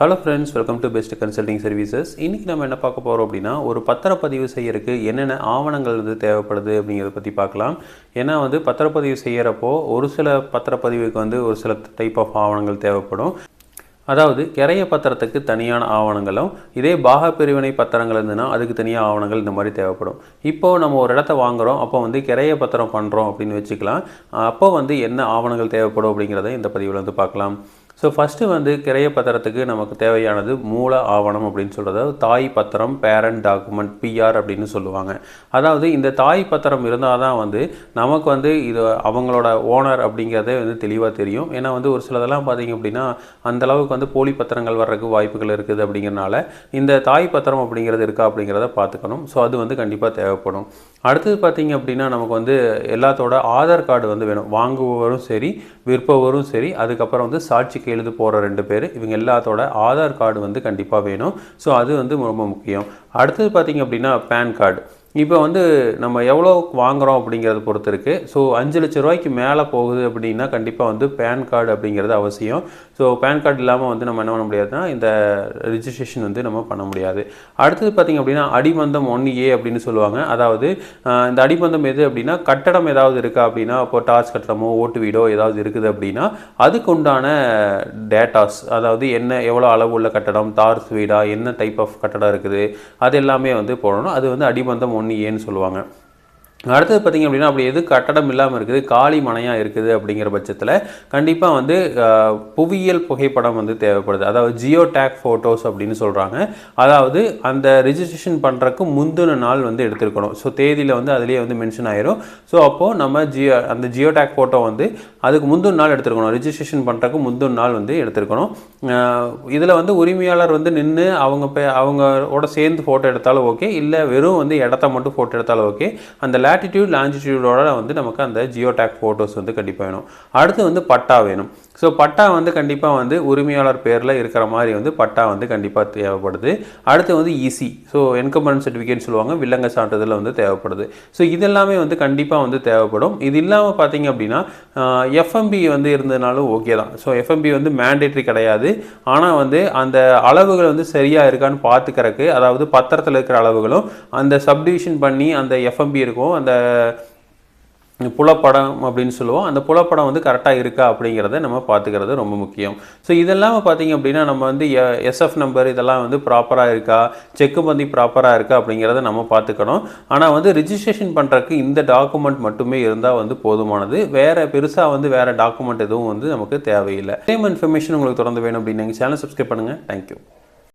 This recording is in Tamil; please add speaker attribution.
Speaker 1: Hello friends welcome to best consulting services இன்றைக்கி நம்ம என்ன பார்க்க போகிறோம் அப்படின்னா ஒரு பத்திரப்பதிவு செய்யறதுக்கு என்னென்ன ஆவணங்கள் வந்து தேவைப்படுது அப்படிங்கிறத பற்றி பார்க்கலாம். ஏன்னா வந்து பத்திரப்பதிவு செய்கிறப்போ ஒரு சில பத்திரப்பதிவுக்கு வந்து ஒரு சில டைப் ஆஃப் ஆவணங்கள் தேவைப்படும். அதாவது கிரைய பத்திரத்துக்கு தனியான ஆவணங்களும் இதே பாக பிரிவினை பத்திரங்கள் இருந்ததுன்னா அதுக்கு தனியாக ஆவணங்கள் இந்த மாதிரி தேவைப்படும். இப்போ நம்ம ஒரு இடத்த வாங்குகிறோம் அப்போ வந்து கிரைய பத்திரம் பண்ணுறோம் அப்படின்னு வச்சுக்கலாம். அப்போ வந்து என்ன ஆவணங்கள் தேவைப்படும் அப்படிங்கிறத இந்த பதிவில் வந்து பார்க்கலாம். ஸோ ஃபஸ்ட்டு வந்து கிரைய பத்திரத்துக்கு நமக்கு தேவையானது மூல ஆவணம் அப்படின்னு சொல்கிறது தாய் பத்திரம் பேரண்ட் டாக்குமெண்ட் பிஆர் அப்படின்னு சொல்லுவாங்க. அதாவது இந்த தாய் பத்திரம் இருந்தால் தான் வந்து நமக்கு வந்து இது அவங்களோட ஓனர் அப்படிங்கிறதே வந்து தெளிவாக தெரியும். ஏன்னா வந்து ஒரு சிலதெல்லாம் பார்த்தீங்க அப்படின்னா அந்தளவுக்கு வந்து போலி பத்திரங்கள் வர்றதுக்கு வாய்ப்புகள் இருக்குது அப்படிங்கிறனால இந்த தாய் பத்திரம் அப்படிங்கிறது இருக்கா அப்படிங்கிறத பார்த்துக்கணும் ஸோ அது வந்து கண்டிப்பாக தேவைப்படும். அடுத்தது பார்த்தீங்க அப்படின்னா நமக்கு வந்து எல்லாத்தோட ஆதார் கார்டு வந்து வேணும். வாங்குபவரும் சரி விற்பவரும் சரி அதுக்கப்புறம் வந்து சாட்சிக்கு எழுது போகிற ரெண்டு பேர் இவங்க எல்லாத்தோட ஆதார் கார்டு வந்து கண்டிப்பாக வேணும். ஸோ அது வந்து ரொம்ப முக்கியம். அடுத்தது பார்த்தீங்க அப்படின்னா பேன் கார்டு இப்போ வந்து நம்ம எவ்வளோ வாங்குகிறோம் அப்படிங்கிறத பொறுத்து இருக்குது ஸோ அஞ்சு லட்ச ரூபாய்க்கு மேலே போகுது அப்படின்னா கண்டிப்பாக வந்து பேன் கார்டு அப்படிங்கிறது அவசியம். ஸோ பேன் கார்டு இல்லாமல் வந்து நம்ம என்ன பண்ண முடியாதுன்னா இந்த ரிஜிஸ்ட்ரேஷன் வந்து நம்ம பண்ண முடியாது. அடுத்தது பார்த்திங்க அப்படின்னா அடிபந்தம் ஒன் ஏ அப்படின்னு சொல்லுவாங்க. அதாவது இந்த அடிபந்தம் எது அப்படின்னா கட்டடம் ஏதாவது இருக்கா அப்படின்னா இப்போ டார்ச் கட்டடமோ ஓட்டு வீடோ ஏதாவது இருக்குது அப்படின்னா அதுக்கு உண்டான டேட்டாஸ் அதாவது என்ன எவ்வளோ அளவு உள்ள கட்டடம் தார்ஸ் வீடா என்ன டைப் ஆஃப் கட்டடம் இருக்குது அது எல்லாமே வந்து போடணும். அது வந்து அடிபந்தம் ஒன்று ஏன்னு சொல்லுவாங்க. அடுத்தது பார்த்திங்க அப்படின்னா அப்படி எது கட்டடம் இல்லாமல் இருக்குது காலி மனையாக இருக்குது அப்படிங்கிற பட்சத்தில் கண்டிப்பாக வந்து புவியியல் புகைப்படம் வந்து தேவைப்படுது. அதாவது ஜியோ டேக் ஃபோட்டோஸ் அப்படின்னு சொல்கிறாங்க அதாவது அந்த ரிஜிஸ்ட்ரேஷன் பண்ணுறக்கு முந்தின நாள் வந்து எடுத்துருக்கணும். ஸோ தேதியில் வந்து அதுலேயே வந்து மென்ஷன் ஆயிரும். ஸோ அப்போது நம்ம ஜியோ அந்த ஜியோ டேக் ஃபோட்டோ வந்து அதுக்கு முந்தின நாள் எடுத்துருக்கணும். ரிஜிஸ்ட்ரேஷன் பண்ணுறக்கு முந்தின நாள் வந்து எடுத்திருக்கணும். இதில் வந்து உரிமையாளர் வந்து நின்று அவங்க பே அவங்களோட சேர்ந்து ஃபோட்டோ எடுத்தாலும் ஓகே இல்லை வெறும் வந்து இடத்த மட்டும் ஃபோட்டோ எடுத்தாலும் ஓகே அந்த லேட்டிடியூட் லாஞ்சிடியூடோட வந்து நமக்கு அந்த ஜியோ டேக் ஃபோட்டோஸ் வந்து கண்டிப்பாக வேணும். அடுத்து வந்து பட்டா வேணும். ஸோ பட்டா வந்து கண்டிப்பாக வந்து உரிமையாளர் பேரில் இருக்கிற மாதிரி வந்து பட்டா வந்து கண்டிப்பாக தேவைப்படுது. அடுத்து வந்து இசி ஸோ என்கம்பரன்ஸ் சர்டிஃபிகேட் சொல்லுவாங்க வில்லங்க சான்றிதழ் வந்து தேவைப்படுது. ஸோ இதெல்லாமே வந்து கண்டிப்பாக வந்து தேவைப்படும். இது இல்லாமல் பார்த்தீங்க அப்படின்னா எஃப்எம்பி வந்து இருந்ததுனாலும் ஓகே தான். ஸோ எஃப்எம்பி வந்து மேண்டேட்ரி கிடையாது. கிடையாது ஆனால் வந்து அந்த அளவுகள் வந்து சரியாக இருக்கான்னு பார்த்துக்கிறக்கு அதாவது பத்திரத்தில் இருக்கிற அளவுகளும் அந்த சப்டிவிஷன் பண்ணி அந்த எஃப்எம்பி இருக்கும் அந்த புலப்படம் அப்படின்னு சொல்லுவோம். அந்த புலப்படம் வந்து கரெக்டாக இருக்கா அப்படிங்கிறத நம்ம பார்த்துக்கிறது ரொம்ப முக்கியம். ஸோ இதெல்லாம் பார்த்தீங்க அப்படின்னா நம்ம வந்து எஸ்எஃப் நம்பர் இதெல்லாம் வந்து ப்ராப்பராக இருக்கா? செக்கு பந்தி ப்ராப்பராக இருக்கா அப்படிங்கிறத நம்ம பார்த்துக்கணும். ஆனால் வந்து ரிஜிஸ்ட்ரேஷன் பண்ணுறதுக்கு இந்த டாக்குமெண்ட் மட்டுமே இருந்தால் வந்து போதுமானது. வேறு பெருசாக வந்து வேறு டாக்குமெண்ட் எதுவும் வந்து நமக்கு தேவையில்லை. சேம் இன்ஃபர்மேஷன் உங்களுக்கு தொடர்ந்து வேணும் அப்படின்னு எங்கள் சேனல் சப்ஸ்கிரைப் பண்ணுங்கள் தேங்க்யூ